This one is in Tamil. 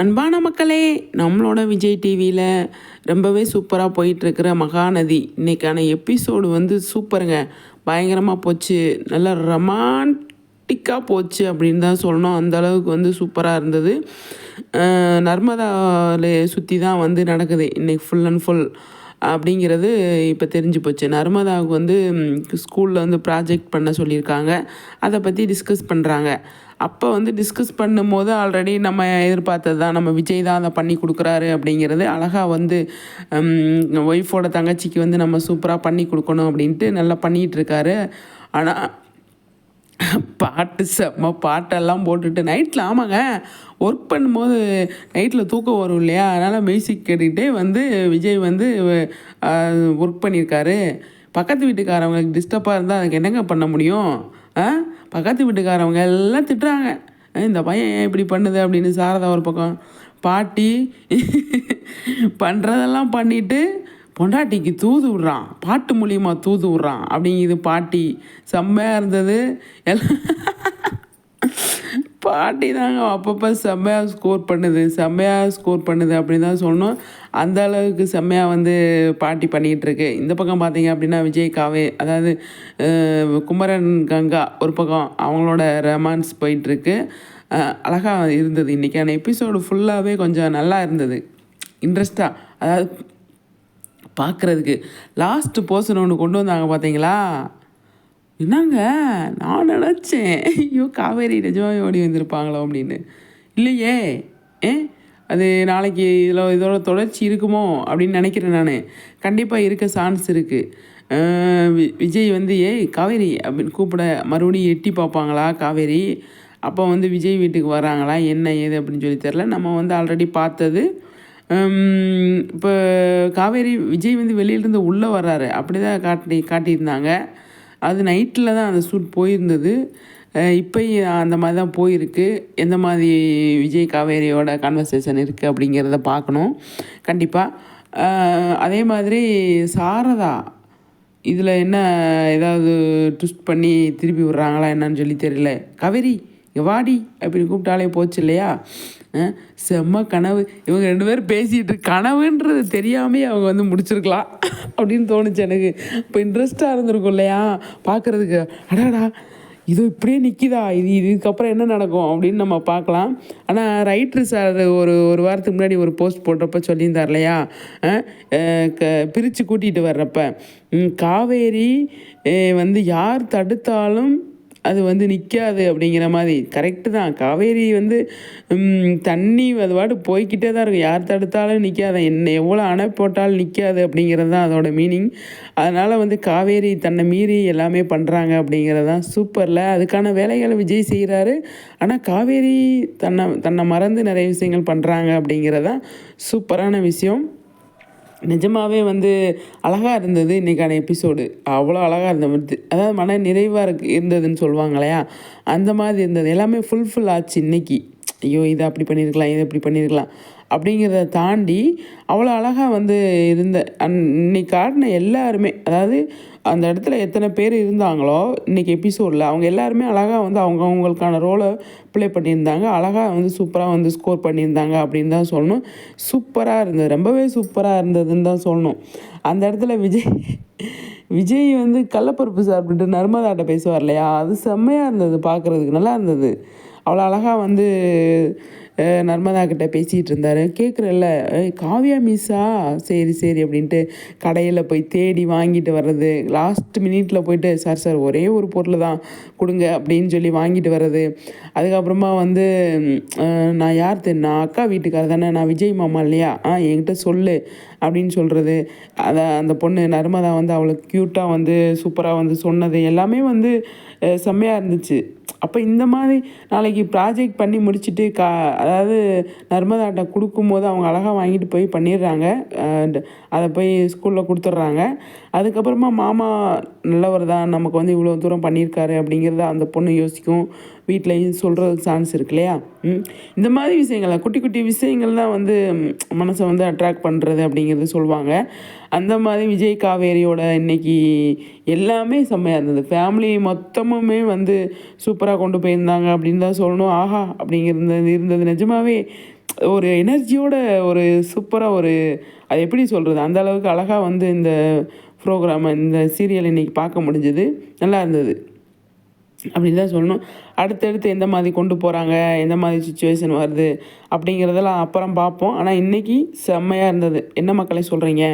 அன்பான மக்களே நம்மளோட விஜய் டிவியில் ரொம்பவே சூப்பராக போயிட்டுருக்கிற மகாநதி இன்றைக்கான எபிசோடு வந்து சூப்பருங்க. பயங்கரமாக போச்சு நல்லா ரொமான்டிக்காக போச்சு அப்படின்னு தான் சொல்லணும். அந்த அளவுக்கு வந்து சூப்பராக இருந்தது. நர்மதாவில் சுற்றி தான் வந்து நடக்குது இன்றைக்கி ஃபுல் அண்ட் ஃபுல் அப்படிங்கிறது இப்போ தெரிஞ்சு போச்சு. நர்மதாவுக்கு வந்து ஸ்கூலில் வந்து ப்ராஜெக்ட் பண்ண சொல்லியிருக்காங்க. அதை பற்றி டிஸ்கஸ் பண்ணுறாங்க அப்போ வந்து டிஸ்கஸ் பண்ணும்போது ஆல்ரெடி நம்ம எதிர்பார்த்தது தான். நம்ம விஜய் தான் அதை பண்ணி கொடுக்குறாரு அப்படிங்கிறது அழகாக வந்து ஒய்ஃபோட தங்கச்சிக்கு வந்து நம்ம சூப்பராக பண்ணி கொடுக்கணும் அப்படின்ட்டு நல்லா பண்ணிகிட்ருக்காரு ஆனால் பாட்டு செம்ம பாட்டெல்லாம் போட்டுட்டு நைட்டில் ஆமாங்க ஒர்க் பண்ணும்போது நைட்டில் தூக்கம் வரும் இல்லையா? அதனால் மியூசிக் கேட்டுக்கிட்டே வந்து விஜய் வந்து ஒர்க் பண்ணியிருக்காரு. பக்கத்து வீட்டுக்காரவங்களுக்கு டிஸ்டர்பாக இருந்தால் அதுக்கு என்னங்க பண்ண முடியும்? ஆ? பக்கத்து வீட்டுக்காரவங்க எல்லாம் திட்டுறாங்க. இந்த பையன் ஏன் இப்படி பண்ணுது? அப்படின்னு சாரதா ஒரு பக்கம். பாட்டி பண்ணுறதெல்லாம் பண்ணிவிட்டு பொண்டாட்டிக்கு தூது விட்றான். பாட்டு மூலியமாக தூது விட்றான். அப்படிங்குது பாட்டி. செம்மையாக இருந்தது. எல்லாம் பாட்டி தாங்க அப்பப்போ செம்மையாக ஸ்கோர் பண்ணுது செம்மையாக ஸ்கோர் பண்ணுது அப்படின்னு தான் சொன்னோம். அந்த அளவுக்கு செம்மையாக வந்து பாட்டி பண்ணிகிட்ருக்கு இந்த பக்கம் பார்த்தீங்க அப்படின்னா விஜய் காவே அதாவது குமரன் கங்கா ஒரு பக்கம் அவங்களோட ரொமான்ஸ் போயிட்டுருக்கு அழகாக இருந்தது இன்றைக்கான எபிசோடு ஃபுல்லாகவே கொஞ்சம் நல்லா இருந்தது. இன்ட்ரெஸ்டாக அதாவது பார்க்குறதுக்கு லாஸ்ட்டு போர்ஷன் ஒன்று கொண்டு வந்தாங்க பார்த்தீங்களா என்னங்க? நான் நினச்சேன். ஐயோ காவேரி நிஜமாவே ஓடி வந்திருப்பாங்களோ அப்படின்னு. இல்லையே. ஏ? அது நாளைக்கு இதில் இதோட தொடர்ச்சி இருக்குமோ அப்படின்னு நினைக்கிறேன் நான். கண்டிப்பாக இருக்க சான்ஸ் இருக்குது விஜய் வந்து ஏய் காவேரி அப்படின்னு கூப்பிட மறுபடியும் எட்டி பார்ப்பாங்களா காவேரி? அப்போ வந்து விஜய் வீட்டுக்கு வராங்களா? என்ன ஏது அப்படின்னு சொல்லி தெரில நம்ம வந்து ஆல்ரெடி பார்த்தது. இப்போ காவேரி விஜய் வந்து வெளியிலேருந்து உள்ளே வர்றாரு. அப்படி தான் காட்டி காட்டியிருந்தாங்க. அது நைட்டில் தான் அந்த ஷூட் போயிருந்தது. இப்போ அந்த மாதிரி தான் போயிருக்கு. எந்த மாதிரி விஜய் காவேரியோட கான்வர்சேஷன் இருக்குது அப்படிங்கிறத பார்க்கணும். கண்டிப்பாக அதே மாதிரி சாரதா இதில் என்ன ஏதாவது ட்விஸ்ட் பண்ணி திருப்பி விட்றாங்களா என்னன்னு சொல்லி தெரியல. கவேரி வாடி அப்படி கூப்பிட்டாலே போச்சு இல்லையா? செம்ம கனவு. இவங்க ரெண்டு பேரும் பேசிகிட்டு கனவுன்றது தெரியாமே அவங்க வந்து முடிச்சிருக்கலாம் அப்படின்னு தோணுச்சு எனக்கு. இப்போ இன்ட்ரெஸ்ட்டாக இருந்திருக்கும் இல்லையா? பார்க்குறதுக்கு அடாடா இது இப்படியே நிற்கிதா இது இதுக்கப்புறம் என்ன நடக்கும் அப்படின்னு நம்ம பார்க்கலாம். ஆனால் ரைட்ரு சார் ஒரு ஒரு வாரத்துக்கு முன்னாடி ஒரு போஸ்ட் போடுறப்ப சொல்லியிருந்தார் இல்லையா? க பிரித்து கூட்டிகிட்டு வர்றப்ப. காவேரி வந்து யார் தடுத்தாலும் அது வந்து நிற்காது அப்படிங்கிற மாதிரி. கரெக்டு தான். காவேரி வந்து தண்ணி அது பாட்டு போய்க்கிட்டே தான் இருக்கும். யார் தடுத்தாலும் நிற்காது என்ன எவ்வளோ அணை போட்டாலும் நிற்காது அப்படிங்கிறது தான் அதோட மீனிங் அதனால் வந்து காவேரி தன்னை மீறி எல்லாமே பண்ணுறாங்க அப்படிங்கிறது தான் சூப்பரில் அதுக்கான வேலைகளை விஜய் செய்கிறாரு ஆனால் காவேரி தன்னை தன்னை மறந்து நிறைய விஷயங்கள் பண்ணுறாங்க அப்படிங்கிறது தான் சூப்பரான விஷயம். நிஜமாகவே வந்து அழகாக இருந்தது இன்றைக்கான எபிசோடு. அவ்வளோ அழகாக இருந்தது அதாவது மன நிறைவாக இருக்கு இருந்ததுன்னு சொல்லுவாங்க இல்லையா? அந்த மாதிரி இருந்தது. எல்லாமே ஃபுல்ஃபில் ஆச்சு இன்னைக்கு. ஐயோ இதை அப்படி பண்ணியிருக்கலாம் இதை இப்படி பண்ணியிருக்கலாம் அப்படிங்கிறத தாண்டி அவ்வளோ அழகாக வந்து இருந்த இன்னைக்கு காட்டின எல்லாருமே அதாவது அந்த இடத்துல எத்தனை பேர் இருந்தாங்களோ இன்னைக்கு எபிசோடில் அவங்க எல்லாருமே அழகாக வந்து அவங்க அவங்களுக்கான ரோலை ப்ளே பண்ணியிருந்தாங்க. அழகாக வந்து சூப்பராக வந்து ஸ்கோர் பண்ணியிருந்தாங்க அப்படின்னு தான் சொல்லணும். சூப்பராக இருந்தது. ரொம்பவே சூப்பராக இருந்ததுன்னு தான் சொல்லணும். அந்த இடத்துல விஜய் விஜய் வந்து கள்ளப்பருப்பு சாப்பிட்டுட்டு நர்மதாட்ட பேசுவார் இல்லையா? அது செம்மையாக இருந்தது பார்க்குறதுக்கு நல்லா இருந்தது. அவ்வளோ அழகாக வந்து நர்மதா கிட்டே பேசிகிட்டு இருந்தார். கேட்குறல்ல காவியா மிஸ்ஸா சரி சரி அப்படின்ட்டு கடையில் போய் தேடி வாங்கிட்டு வர்றது. லாஸ்ட் மினிட்ல போயிட்டு சார் சார் ஒரே ஒரு பொருள் தான் கொடுங்க அப்படின்னு சொல்லி வாங்கிட்டு வர்றது. அதுக்கப்புறமா வந்து நான் யார் தெரியும் நான் அக்கா வீட்டுக்காரர் தானே நான் விஜய் மாமா இல்லையா? ஆ என்கிட்ட சொல்லு அப்படின்னு சொல்கிறது அதை அந்த பொண்ணு நர்மதா வந்து அவளுக்கு க்யூட்டாக வந்து சூப்பராக வந்து சொன்னது எல்லாமே வந்து செம்மையாக இருந்துச்சு. அப்போ இந்த மாதிரி நாளைக்கு ப்ராஜெக்ட் பண்ணி முடிச்சுட்டு கா அதாவது நர்மதாட்ட கொடுக்கும்போது அவங்க அழகாக வாங்கிட்டு போய் பண்ணிடுறாங்க. அதை போய் ஸ்கூலில் கொடுத்துட்றாங்க. அதுக்கப்புறமா மாமா நல்லவர் தான் நமக்கு வந்து இவ்வளோ தூரம் பண்ணியிருக்காரு அப்படிங்கிறத அந்த பொண்ணு யோசிக்கும். வீட்லேயும் சொல்கிற சான்ஸ் இருக்கு இல்லையா? இந்த மாதிரி விஷயங்கள் குட்டி குட்டி விஷயங்கள் தான் வந்து மனசை வந்து அட்ராக்ட் பண்ணுறது அப்படிங்கிறது சொல்லுவாங்க. அந்த மாதிரி விஜய் காவேரியோட இன்னைக்கு எல்லாமே செம்மையாக இருந்தது. ஃபேமிலி மொத்தமுமே வந்து சூப்பராக கொண்டு போயிருந்தாங்க அப்படின்னு தான் சொல்லணும். ஆஹா அப்படிங்கிறது இருந்தது. நிஜமாவே ஒரு எனர்ஜியோட ஒரு சூப்பராக ஒரு அது எப்படி சொல்கிறது அந்த அளவுக்கு அழகாக வந்து இந்த ப்ரோக்ராம் இந்த சீரியல் இன்றைக்கி பார்க்க முடிஞ்சது. நல்லா இருந்தது. அப்படின்னு தான் சொல்லணும். அடுத்தடுத்து எந்த மாதிரி கொண்டு போகிறாங்க எந்த மாதிரி சுச்சுவேஷன் வருது அப்படிங்கிறதெல்லாம் அப்புறம் பார்ப்போம். ஆனால் இன்றைக்கி செம்மையாக இருந்தது. என்ன மக்களை சொல்கிறீங்க